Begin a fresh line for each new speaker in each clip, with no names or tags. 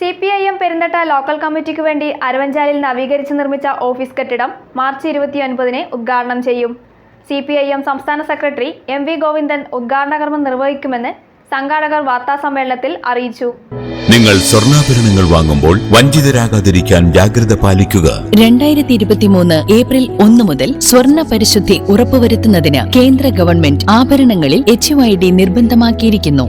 C P I M Perunthatta local കമ്മിറ്റിക്ക് വേണ്ടി അരവഞ്ചാലിൽ നവീകരിച്ച് നിർമ്മിച്ച ഓഫീസ് കെട്ടിടം മാർച്ച് ഇരുപത്തിയൊൻപതിന് ഉദ്ഘാടനം ചെയ്യും. സി പി ഐ എം സംസ്ഥാന സെക്രട്ടറി എം വി ഗോവിന്ദൻ ഉദ്ഘാടന കർമ്മം നിർവഹിക്കുമെന്ന് സംഘാടകർ വാർത്താസമ്മേളനത്തിൽ അറിയിച്ചു.
നിങ്ങൾ സ്വർണാഭരണങ്ങൾ വാങ്ങുമ്പോൾ വഞ്ചിതരാകാതിരിക്കാൻ ജാഗ്രത പാലിക്കുക.
രണ്ടായിരത്തി ഇരുപത്തിമൂന്ന് ഏപ്രിൽ ഒന്ന് മുതൽ സ്വർണ പരിശുദ്ധി ഉറപ്പുവരുത്തുന്നതിന് കേന്ദ്ര ഗവൺമെന്റ് ആഭരണങ്ങളിൽ H I D നിർബന്ധമാക്കിയിരിക്കുന്നു.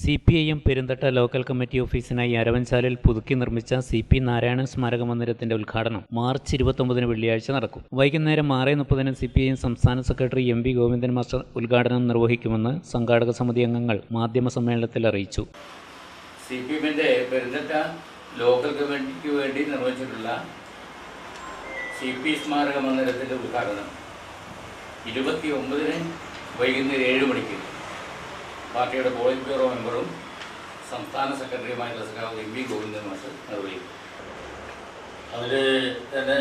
C P I M Perunthatta local committee ഓഫീസിനായി അരവൻചാലിൽ പുതുക്കി നിർമ്മിച്ച സി പി നാരായണൻ സ്മാരക മന്ദിരത്തിന്റെ ഉദ്ഘാടനം മാർച്ച് ഇരുപത്തൊമ്പതിന് വെള്ളിയാഴ്ച നടക്കും. വൈകുന്നേരം ആറ് മുപ്പതിന് സി പി ഐഎം സംസ്ഥാന secretary M V Govindan master ഉദ്ഘാടനം നിർവഹിക്കുമെന്ന് സംഘാടക സമിതി അംഗങ്ങൾ മാധ്യമ സമ്മേളനത്തിൽ അറിയിച്ചു.
സി പി പെരുന്തട്ട ലോക്കൽ കമ്മിറ്റിക്ക് വേണ്ടി നിർവഹിച്ചിട്ടുള്ള സി പി സ്മാരക മന്ദിരത്തിന്റെ ഉദ്ഘാടനം ഇരുപത്തി ഒമ്പതിന് വൈകുന്നേരം ഏഴ് മണിക്ക്. പാർട്ടിയുടെ പോളിറ്റ് ബ്യൂറോ മെമ്പറും സംസ്ഥാന സെക്രട്ടറിയുമായിട്ടുള്ള സഖാവ് എം വി ഗോവിന്ദൻ മാഷ് നിർവഹിക്കും അതിൽ തന്നെ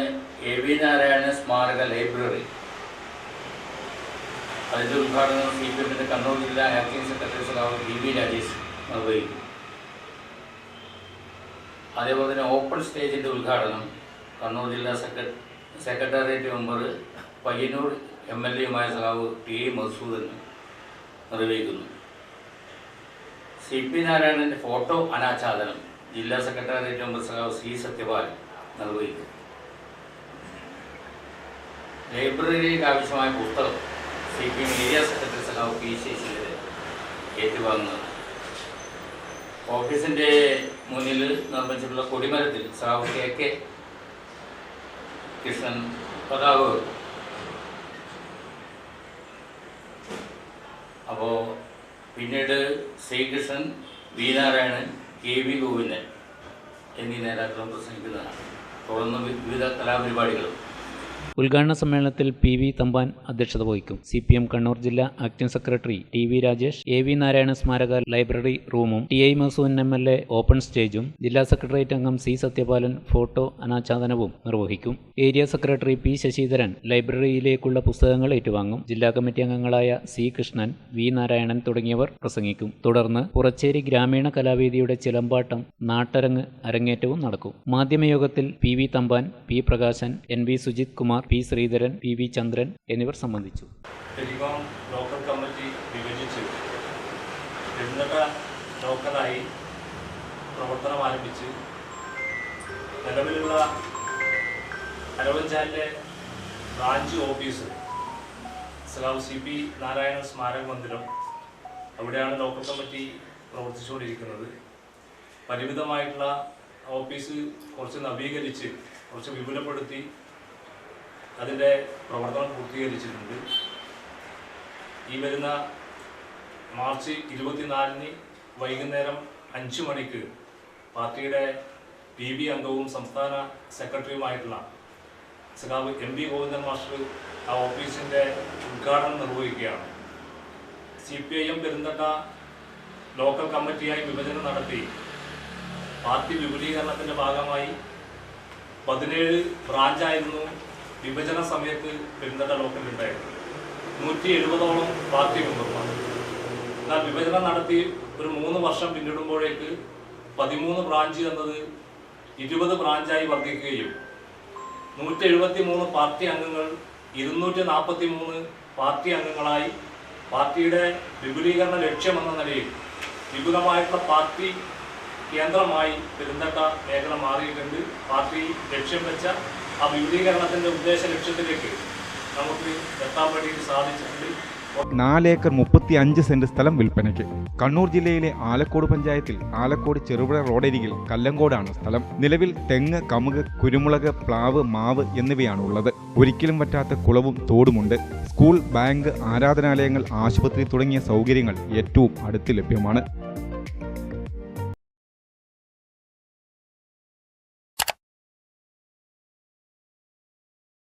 എ വി നാരായണ സ്മാരക ലൈബ്രറി. അതിന്റെ ഉദ്ഘാടനം സി പി എമ്മിന്റെ കണ്ണൂർ ജില്ലാ ആക്ടിംഗ് സെക്രട്ടറി സഖാവ് ബി വി രാജേഷ് നിർവഹിക്കും അതേപോലെ തന്നെ ഓപ്പൺ സ്റ്റേജിന്റെ ഉദ്ഘാടനം കണ്ണൂർ ജില്ലാ സെക്ര secretariat member Payyanur M L എയുമായ സഖാവ് ടി എ മസൂദൻ നിർവഹിക്കുന്നു. സി പി നാരായണന്റെ ഫോട്ടോ അനാച്ഛാദനം. ജില്ലാ സെക്രട്ടേറിയറ്റ് സഖാവ് സി സത്യപാൽ നിർവഹിക്കും. ലൈബ്രറിയിലേക്ക് ആവശ്യമായ പുസ്തകം C P M area secretary സഖാവ് പി ശശിധരൻ ഏറ്റുവാങ്ങുന്നത് ഓഫീസിന്റെ മുന്നിൽ നിർമ്മിച്ചിട്ടുള്ള കൊടിമരത്തിൽ സഹാവ് കെ കെ കൃഷ്ണൻ പതാവ് വെക്കും. പിന്നീട് Sreekrishnan V Narayanan K V Govindan എന്നീ നേതാക്കളും പ്രസംഗിക്കുന്നതാണ്. തുടർന്ന് വിവിധ കലാപരിപാടികളും
ഉദ്ഘാടന സമ്മേളനത്തിൽ പി വി തമ്പാൻ അധ്യക്ഷത വഹിക്കും. സി പി എം കണ്ണൂർ ജില്ലാ acting secretary T V Rajesh A V Narayana സ്മാരക ലൈബ്രറി റൂമും ടി ഐ മസൂൻ എം എൽ എ ഓപ്പൺ സ്റ്റേജും ജില്ലാ സെക്രട്ടേറിയറ്റ് അംഗം സി സത്യപാലൻ ഫോട്ടോ അനാച്ഛാദനവും നിർവഹിക്കും. ഏരിയ സെക്രട്ടറി പി ശശിധരൻ ലൈബ്രറിയിലേക്കുള്ള പുസ്തകങ്ങൾ ഏറ്റുവാങ്ങും. ജില്ലാ കമ്മിറ്റി അംഗങ്ങളായ സി കൃഷ്ണൻ വി നാരായണൻ തുടങ്ങിയവർ പ്രസംഗിക്കും. തുടർന്ന് പുറച്ചേരി ഗ്രാമീണ കലാവേദിയുടെ ചിലമ്പാട്ടം നാട്ടരങ്ങ് അരങ്ങേറ്റവും നടക്കും. മാധ്യമയോഗത്തിൽ P V Thampan P Prakashan N V Sujith Kumar P Sreedharan P V Chandran എന്നിവർ സംബന്ധിച്ചു.
ടെലികോം ലോക്കൽ കമ്മിറ്റി വിഭജിച്ച് പെരുന്നട്ട ലോക്കലായി പ്രവർത്തനം ആരംഭിച്ച് നിലവിലുള്ള അരവഞ്ചാലിലെ ബ്രാഞ്ച് ഓഫീസ് സ്ലാവ് സി പി നാരായണ സ്മാരക മന്ദിരം അവിടെയാണ് ലോക്കൽ കമ്മിറ്റി പ്രവർത്തിച്ചുകൊണ്ടിരിക്കുന്നത്. പരിമിതമായിട്ടുള്ള ഓഫീസ് കുറച്ച് നവീകരിച്ച് കുറച്ച് വിപുലപ്പെടുത്തി അതിന്റെ പ്രവർത്തനം പൂർത്തീകരിച്ചിട്ടുണ്ട്. ഈ വരുന്ന മാർച്ച് ഇരുപത്തിനാലിന് വൈകുന്നേരം അഞ്ച് മണിക്ക് പാർട്ടിയുടെ പി ബി അംഗവും സംസ്ഥാന സെക്രട്ടറിയുമായിട്ടുള്ള സഖാവ് എം പി ഗോവിന്ദൻ മാസ്റ്റർ ആ ഓഫീസിന്റെ ഉദ്ഘാടനം നിർവഹിക്കുകയാണ്. C P I M Perunthatta local കമ്മിറ്റിയായി വിഭജനം നടത്തി പാർട്ടി വിപുലീകരണത്തിന്റെ ഭാഗമായി പതിനേഴ് ബ്രാഞ്ചായിരുന്നു വിഭജന സമയത്ത് പെരുന്തട്ട ലോക്കൽ ഉണ്ടായിരുന്നു. നൂറ്റി എഴുപതോളം പാർട്ടി മെമ്പർമാർ. എന്നാൽ വിഭജനം നടത്തി ഒരു മൂന്ന് വർഷം പിന്നിടുമ്പോഴേക്ക് പതിമൂന്ന് ബ്രാഞ്ച് എന്നത് ഇരുപത് ബ്രാഞ്ചായി വർദ്ധിക്കുകയും നൂറ്റി എഴുപത്തി മൂന്ന് പാർട്ടി അംഗങ്ങൾ ഇരുന്നൂറ്റി നാൽപ്പത്തി മൂന്ന് പാർട്ടി അംഗങ്ങളായി പാർട്ടിയുടെ വിപുലീകരണ ലക്ഷ്യമെന്ന നിലയിൽ വിപുലമായിട്ടുള്ള പാർട്ടി കേന്ദ്രമായി പെരുന്തട്ട മേഖല മാറിയിട്ടുണ്ട്. പാർട്ടി ലക്ഷ്യം വെച്ച ആ ഉദ്ദേശ ലക്ഷ്യത്തിലേക്ക് നമുക്ക് എത്താൻ വേണ്ടിയിട്ട് സാധിച്ചിട്ടുണ്ട്.
നാലേക്കർ മുപ്പത്തി അഞ്ച് സെന്റ് സ്ഥലം വിൽപ്പനയ്ക്ക്. കണ്ണൂർ ജില്ലയിലെ ആലക്കോട് പഞ്ചായത്തിൽ ആലക്കോട് ചെറുപുഴ റോഡരികിൽ കല്ലങ്കോടാണ് സ്ഥലം. നിലവിൽ തെങ്ങ് കമുക് കുരുമുളക് പ്ലാവ് മാവ് എന്നിവയാണ് ഉള്ളത് ഒരിക്കലും പറ്റാത്ത കുളവും തോടുമുണ്ട്. സ്കൂൾ ബാങ്ക് ആരാധനാലയങ്ങൾ ആശുപത്രി തുടങ്ങിയ സൗകര്യങ്ങൾ ഏറ്റവും അടുത്ത് ലഭ്യമാണ്.